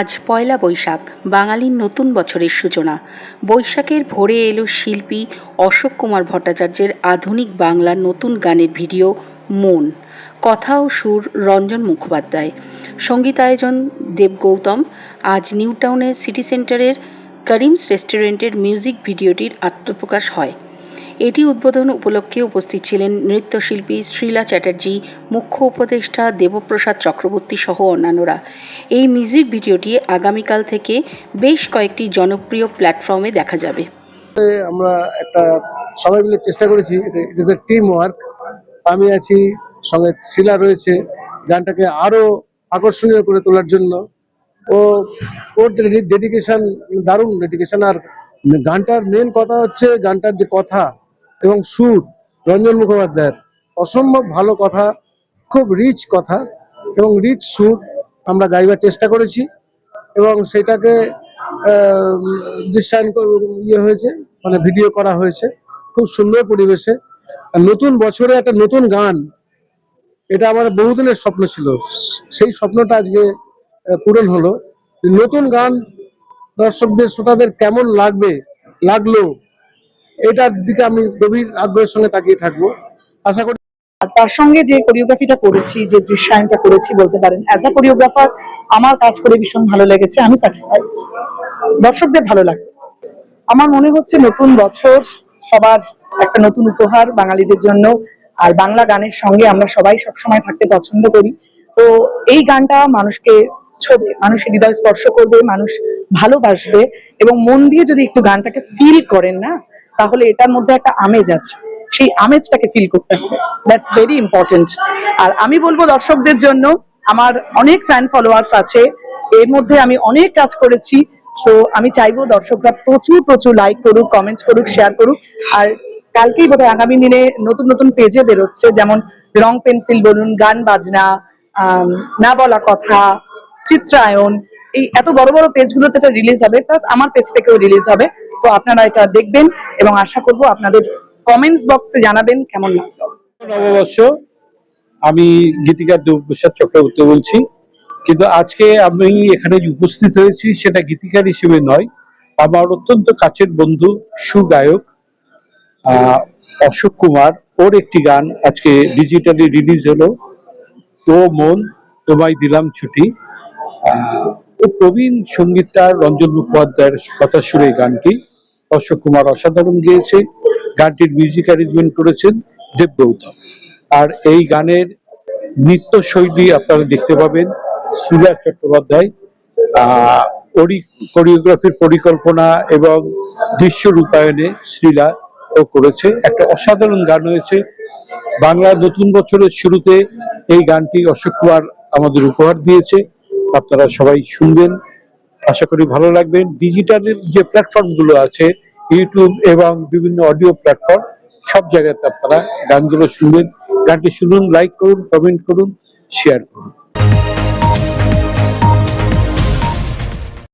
আজ পয়লা বৈশাখ, বাঙালির নতুন বছরের সূচনা। বৈশাখের ভোরে এলো শিল্পী অশোক কুমার ভট্টাচার্যের আধুনিক বাংলার নতুন গানের ভিডিও মন। কথা ও সুর রঞ্জন মুখোপাধ্যায়। সঙ্গীতায়োজন দেব গৌতম। আজ নিউ টাউনের সিটি সেন্টারের করিমস রেস্টুরেন্টের মিউজিক ভিডিওটির আত্মপ্রকাশ হয়। এটি উদ্বোধন উপলক্ষে উপস্থিত ছিলেন নৃত্যশিল্পী শ্রীলা চ্যাটার্জি, মুখ্য উপদেষ্টা দেবপ্রসাদ চক্রবর্তী সহ অন্যান্যরা। এই মিউজিক ভিডিওটি আগামীকাল থেকে বেশ কয়েকটি জনপ্রিয় প্ল্যাটফর্মে দেখা যাবে। আমরা একটা সবাই মিলে চেষ্টা করেছি it is a team work আমি আছি, সঙ্গে শিলা রয়েছে, গানটাকে আরও আকর্ষণীয় করে তোলার জন্য। ও, ওর ডেডিকেশন দারুণ ডেডিকেশন আর গানটার মেন কথা হচ্ছে, গানটার যে কথা এবং সুর, রঞ্জন মুখোপাধ্যায়ের। অসম্ভব ভালো কথা, খুব রিচ কথা এবং রিচ সুর আমরা গাইবার চেষ্টা করেছি এবং সেটাকে দৃশ্যায়ন ইয়ে হয়েছে মানে ভিডিও করা হয়েছে খুব সুন্দর পরিবেশে। নতুন বছরে একটা নতুন গান, এটা আমার বহুদিনের স্বপ্ন ছিল। সেই স্বপ্নটা আজকে পূরণ হলো। নতুন গান দর্শকদের, শ্রোতাদের কেমন লাগবে, লাগল এটার দিকে আমি গভীর আগ্রহের সঙ্গে তাকিয়ে থাকব। আশা করি আর তার সঙ্গে যে কোরিওগ্রাফিটা করেছি, যে দৃশ্যায়নটা করেছি বলতে পারেন অ্যাজ আ কোরিওগ্রাফার আমার কাজ করে ভীষণ ভালো লেগেছে, আমি স্যাটিসফাইড দর্শকদের ভালো লাগে আমার মনে হচ্ছে নতুন বছর সবার একটা নতুন উপহার বাঙালিদের জন্য, আর বাংলা গানের সঙ্গে আমরা সবাই সবসময় থাকতে পছন্দ করি। তো এই গানটা মানুষকে ছবে মানুষের হৃদয় স্পর্শ করবে, মানুষ ভালোবাসবে, এবং মন দিয়ে যদি একটু গানটাকে ফিল করেন না তাহলে এটার মধ্যে একটা আমেজ আছে। সেই আমেজটাকে ফিল করতে হবে। দ্যাটস ভেরি ইম্পর্টেন্ট আর আমি বলব দর্শকদের জন্য, আমার অনেক ফ্যান ফলোয়ার্স আছে, এর মধ্যে আমি অনেক কাজ করেছি। তো আমি চাইব দর্শকরা প্রচুর প্রচুর লাইক করুক কমেন্ট করুক শেয়ার করুক। আর কালকেই বোধহয় আগামী দিনে নতুন নতুন পেজে বেরোচ্ছে, যেমন রং পেন্সিল বলুন, গান বাজনা না বলা কথা চিত্রায়ন এই এত বড় বড় পেজগুলোতে এটা রিলিজ হবে প্লাস আমার পেজ থেকেও রিলিজ হবে। তো আপনারা এটা দেখবেন এবং আশা করব আপনাদের কমেন্টস বক্সে জানাবেন কেমন লাগল। নববর্ষ আমি গীতিকার দেবপ্রসাদ চক্রবর্তী বলছি, কিন্তু আজকে আমি এখানে উপস্থিত হয়েছি সেটা গীতিকার হিসেবে নয়, আমার অত্যন্ত কাছের বন্ধু, সুগায়ক অশোক কুমার, ওর একটি গান আজকে ডিজিটালি রিলিজ হলো তো মন, তোমায় দিলাম ছুটি। ও প্রবীণ সঙ্গীতকার রঞ্জন মুখোপাধ্যায়ের কথা এই গানটি। অশোক কুমার অসাধারণ গেয়েছে। গানটির মিউজিক অ্যারেঞ্জমেন্ট করেছেন দেব গৌতম। আর এই গানের নৃত্য শৈলী আপনারা দেখতে পাবেন। সুজা চট্টোপাধ্যায় কোরিওগ্রাফির পরিকল্পনা এবং দৃশ্য রূপায়ণে শ্রীলা ও করেছে। একটা অসাধারণ গান হয়েছে। বাংলা নতুন বছরের শুরুতে এই গানটি অশোক কুমার আমাদের উপহার দিয়েছে। আপনারা সবাই শুনবেন। আশা করি ভালো লাগবে। ডিজিটালের যে প্ল্যাটফর্মগুলো আছে ইউটিউব এবং বিভিন্ন অডিও প্ল্যাটফর্ম সব জায়গাতে আপনারা গানগুলো শুনবেন। গানটি শুনুন লাইক করুন কমেন্ট করুন শেয়ার করুন।